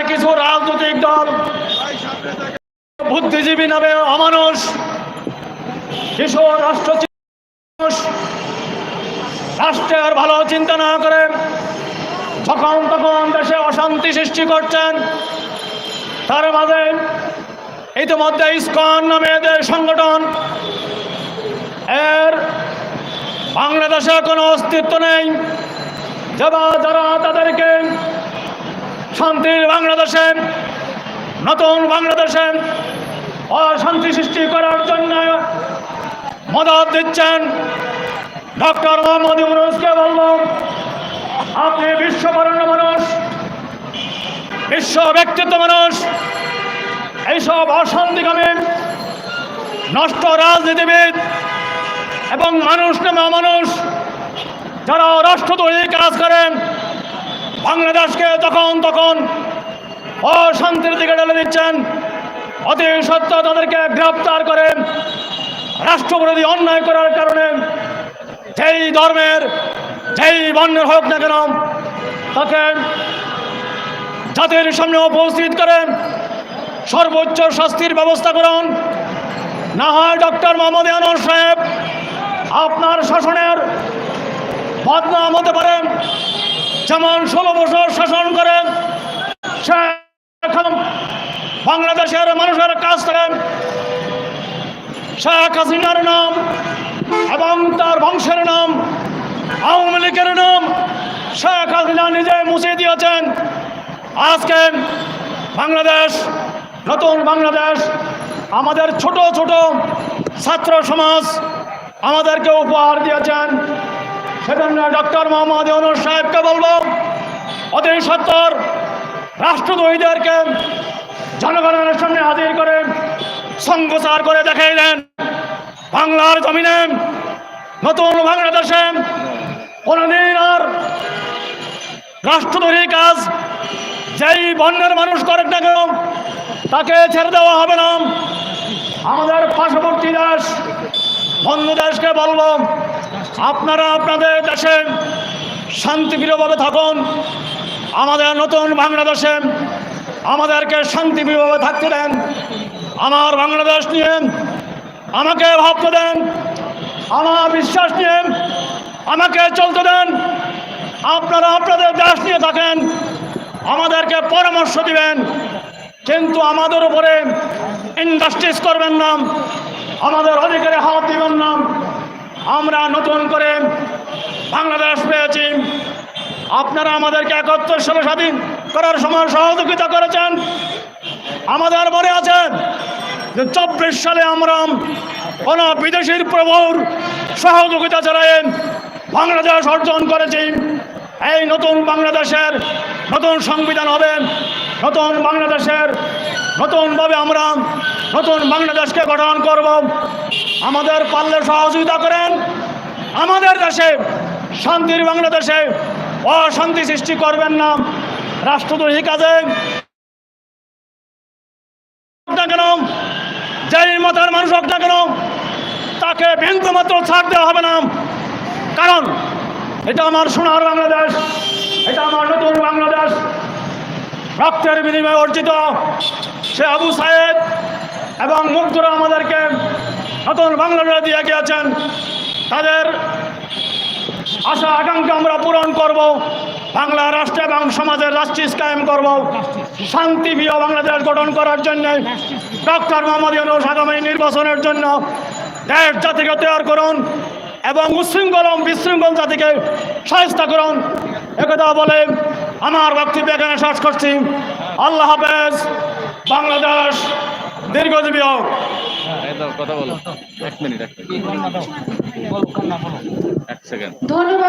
দেশের কিছু রাজনৈতিক দল বুদ্ধিজীবী নামে অমানুষ কিছু রাষ্ট্র রাষ্ট্রের ভালো চিন্তা না করে যখন তখন দেশে অশান্তি সৃষ্টি করছেন, তার মাঝে ইতিমধ্যে ইস্কন নামে যে সংগঠন, এর বাংলাদেশে কোনো অস্তিত্ব নেই। যারা তাদেরকে শান্তির বাংলাদেশে, নতুন বাংলাদেশে অশান্তি সৃষ্টি করার জন্য মদত দিচ্ছেন ডক্টর মোহাম্মদ ইউনুসকে বলল আপনি বিশ্ববরণ্য মানুষ, বিশ্ব ব্যক্তিত্ব মানুষ, এইসব অশান্তিকামী, নষ্ট রাজনীতিবিদ এবং মানুষ নামে মানুষ যারা রাষ্ট্রদ্রোহী কাজ করেন বাংলাদেশকে তখন তখন অশান্তির দিকে ঢেলে দিচ্ছেন অতি সত্য তাদেরকে গ্রেপ্তার করেন রাষ্ট্রবিরোধী অন্যায় করার কারণে যেই ধর্মের, যেই বর্ণের হোক না কেন, তাকে জাতির সামনে উপস্থিত করেন সর্বোচ্চ শাস্তির ব্যবস্থা করুন। না হয় ডক্টর মোহাম্মদ ইয়ানুর সাহেব আপনার শাসনের বদনাম হতে পারেন যেমন ষোলো বছর শাসন করেন বাংলাদেশের মানুষের কাছ থেকে শেখ হাসিনার নাম এবং তার বংশের নাম, আওয়ামী লীগের নাম শেখ হাসিনা নিজে মুছে দিয়েছেন। আজকে বাংলাদেশ, নতুন বাংলাদেশ, আমাদের ছোট ছোট ছাত্র সমাজ আমাদেরকে উপহার দিয়েছেন। সেজন্য ডক্টর মোহাম্মদ ইউনুস সাহেবকে বলব, অতি সত্তর রাষ্ট্রদ্রোহীদেরকে জনগণের সামনে হাজির করে সংপ্রচার করে দেখাই দেন। বাংলার জমিনে নতুন বাংলাদেশে কোনোদিন আর রাষ্ট্রদ্রোহী কাজ যেই বন্যের মানুষ করেন না কেন, তাকে ছেড়ে দেওয়া হবে না। আমাদের পার্শ্ববর্তী দেশ বন্ধু দেশকে বলব, আপনারা আপনাদের দেশে শান্তিপ্রিয়ভাবে থাকুন, আমাদের নতুন বাংলাদেশে আমাদেরকে শান্তিপ্রিয়ভাবে থাকতে দেন, আমার বাংলাদেশ নিয়ে আমাকে ভাবতে দেন, আমার বিশ্বাস নিয়ে আমাকে চলতে দেন, আপনারা আপনাদের দেশ নিয়ে থাকেন, আমাদেরকে পরামর্শ দিবেন। কিন্তু আমাদের উপরে ইন্ডাস্ট্রিজ করবেন না, আমাদের অধিকারে হাত দিবেন না। আমরা নতুন করে বাংলাদেশ পেয়েছি। আপনারা আমাদেরকে একাত্তর সালে স্বাধীন করার সময় সহযোগিতা করেছেন। আমাদের মনে আছে যে চব্বিশ সালে আমরা কোনো বিদেশির প্রভুর সহযোগিতা ছাড়াই বাংলাদেশ অর্জন করেছি। এই নতুন বাংলাদেশের নতুন সংবিধান হবে। নতুন বাংলাদেশের নতুনভাবে আমরা নতুন বাংলাদেশকে গঠন করব। আমাদের পারলে সহযোগিতা করেন। আমাদের দেশে শান্তির বাংলাদেশে অশান্তি সৃষ্টি করবেন না। রাষ্ট্রদ্রোহী কাজে না কেন, যেই মতের মানুষ হোক না কেন, তাকে বিন্দু মাত্র ছাড় দেওয়া হবে না। কারণ এটা আমার সোনার বাংলাদেশ, এটা আমার নতুন বাংলাদেশ। রক্তের বিনিময়ে অর্জিত। সে আবু সাহেব এবং মুগ্ধরা আমাদেরকে নতুন বাংলাদেশ দিয়ে গিয়েছেন তাদের আশা, আকাঙ্ক্ষা আমরা পূরণ করব। বাংলা রাষ্ট্র এবং সমাজের রাষ্ট্রীয় কায়েম করব। শান্তি প্রিয় বাংলাদেশ গঠন করার জন্য, ডক্টর মোহাম্মদ ইউনুস আগামী নির্বাচনের জন্য দেশ জাতিকে তৈরি করুন এবং উশৃঙ্খল বিশৃঙ্খল জাতিকে সহায়তা করুন। একথা বলে আমার বক্তব্য এখানে শেষ করছি। আল্লাহ হাফেজ বাংলাদেশ দীর্ঘজীবী হোক। কথা বলো। এক মিনিট এক মিনিট। এক সেকেন্ড। ধন্যবাদ।